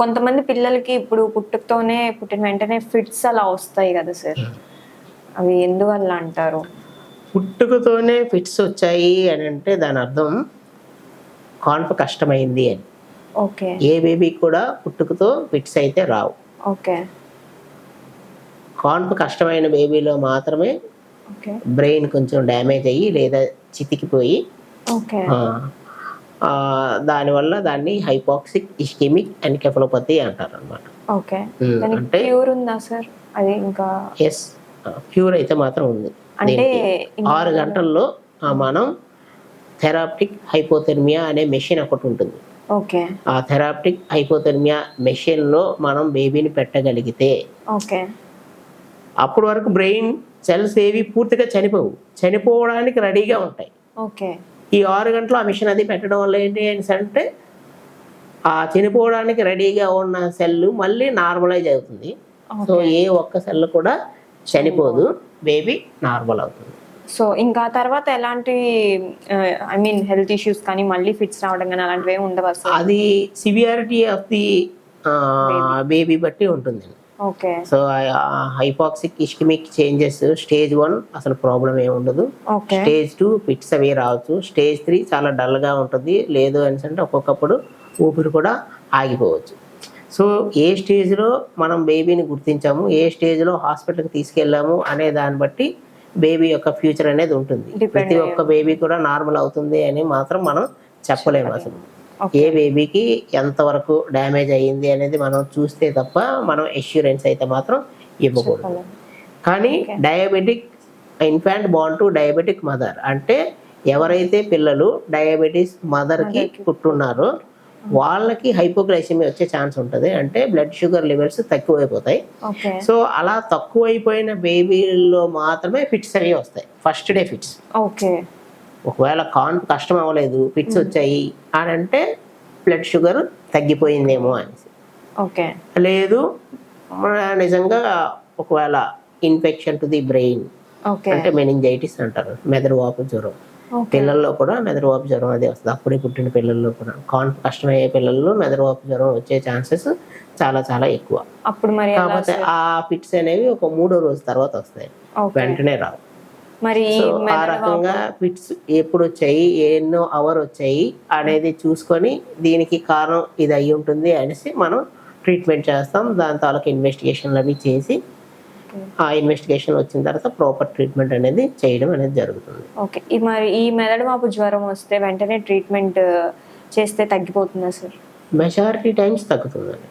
కొంతమంది పిల్లలకి ఇప్పుడు పుట్టుకతోనే పుట్టిన వెంటనే ఫిట్స్ అలా వస్తాయి కదా సార్. అవి ఎందువల్ల అంటారు? పుట్టుకతోనే ఫిట్స్ వచ్చాయి అని అంటే దాని అర్థం కాన్పు కష్టమైంది అని. ఓకే. ఏ బేబీకి కూడా పుట్టుకతో ఫిట్స్ అయితే రావు. ఓకే. కాన్పు కష్టమైన బేబీలో మాత్రమే ఓకే. బ్రెయిన్ కొంచెం డ్యామేజ్ అయ్యి లేదా చితికిపోయి ఓకే. దానివల్ల దాన్ని హైపాక్సిక్ ఇస్కెమిక్ ఎన్కెఫలోపతి అంటారు అనమాట ఓకే అంటే- ప్యూర్ ఉందా సార్? అది ఇంకా ఎస్ ప్యూర్ అయితే మాత్రం ఉంది. అంటే ఆరు గంటల్లో మనం థెరాప్టిక్ హైపోథెర్మియా అనే మెషిన్ ఒకటి ఉంటుంది. ఓకే. ఆ థెరాప్టిక్ హైపోథెర్మియా మెషిన్లో మనం బేబీని పెట్టగలిగితే ఓకే. అప్పటి వరకు బ్రెయిన్ సెల్స్ ఏవి పూర్తిగా చనిపోవు. చనిపోవడానికి రెడీగా ఉంటాయి. ఓకే. ఈ ఆరు గంటలు ఆ మిషన్ అది పెట్టడం వల్ల ఏంటి అంటే ఆ చనిపోవడానికి రెడీగా ఉన్న సెల్ మళ్ళీ నార్మలైజ్ అవుతుంది. సో ఏ ఒక్క సెల్ కూడా చనిపోదు. బేబీ నార్మల్ అవుతుంది. సో ఇంకా తర్వాత ఎలాంటి ఐ మీన్ హెల్త్ ఇష్యూస్ కానీ మళ్ళీ ఫిట్స్ రావడం కానీ అలాంటివి ఏమి ఉండవు సార్? అది సివియారిటీ ఆఫ్ ది బేబీ బట్టి ఉంటుంది. So hypoxic ischemic changes stage one అసలు ప్రాబ్లం ఏమి ఉండదు. స్టేజ్ టూ ఫిట్స్ అవి రావచ్చు. స్టేజ్ త్రీ చాలా డల్గా ఉంటుంది. లేదు అని అంటే ఒక్కొక్కప్పుడు ఊపిరి కూడా ఆగిపోవచ్చు. సో ఏ స్టేజ్లో మనం బేబీని గుర్తించాము ఏ స్టేజ్లో హాస్పిటల్కి తీసుకెళ్ళాము అనే దాన్ని బట్టి బేబీ యొక్క ఫ్యూచర్ అనేది ఉంటుంది. ప్రతి ఒక్క బేబీ కూడా నార్మల్ అవుతుంది అని మాత్రం మనం చెప్పలేము. అసలు. ఏ బేబీకి ఎంతవరకు డ్యామేజ్ అయ్యింది అనేది మనం చూస్తే తప్ప మనం ఎష్యూరెన్స్ అయితే మాత్రం ఇవ్వకూడదు. కానీ డయాబెటిక్ ఇన్ఫాంట్ బాండ్ టు డయాబెటిక్ మదర్ అంటే ఎవరైతే పిల్లలు డయాబెటీస్ మదర్కి పుట్టున్నారో వాళ్ళకి హైపోగ్లైసిమియా వచ్చే ఛాన్స్ ఉంటుంది. అంటే బ్లడ్ షుగర్ లెవెల్స్ తక్కువైపోతాయి. సో అలా తక్కువైపోయిన బేబీల్లో మాత్రమే ఫిట్స్ అవి వస్తాయి. First day fits okay. ఒకవేళ కాన్ కష్టం అవ్వలేదు ఫిట్స్ వచ్చాయి అని అంటే బ్లడ్ షుగర్ తగ్గిపోయిందేమో అనేసి. ఓకే. లేదు నిజంగా ఒకవేళ ఇన్ఫెక్షన్ టు ది బ్రెయిన్ అంటే మెనింజైటిస్ అంటారు మెదడు వాపు జ్వరం పిల్లల్లో కూడా మెదడు వాపు జ్వరం అది వస్తుంది. అప్పుడే పుట్టిన పిల్లల్లో కూడా కాన్ కష్టమయ్యే పిల్లల్లో మెదడు వాపు జ్వరం వచ్చే ఛాన్సెస్ చాలా చాలా ఎక్కువ. అప్పుడు మరి కాకపోతే ఆ ఫిట్స్ అనేవి ఒక మూడో రోజు తర్వాత వస్తాయి. వెంటనే రావు. మరి ఆ రకంగా ఫిట్స్ ఎప్పుడు వచ్చాయి ఎన్నో అవర్ వచ్చాయి అనేది చూసుకొని దీనికి కారణం ఇది అయి ఉంటుంది అనేసి మనం ట్రీట్మెంట్ చేస్తాం. దాని తాలూకు ఇన్వెస్టిగేషన్లు అవి చేసి. ఆ ఇన్వెస్టిగేషన్ వచ్చిన తర్వాత ప్రాపర్ ట్రీట్మెంట్ అనేది చేయడం అనేది జరుగుతుంది. ఓకే. ఈ మరి ఈ మెదడు మాపు జ్వరం వస్తే వెంటనే ట్రీట్మెంట్ చేస్తే తగ్గిపోతుందా సార్ మెజారిటీ టైమ్స్ తగ్గుతుందండి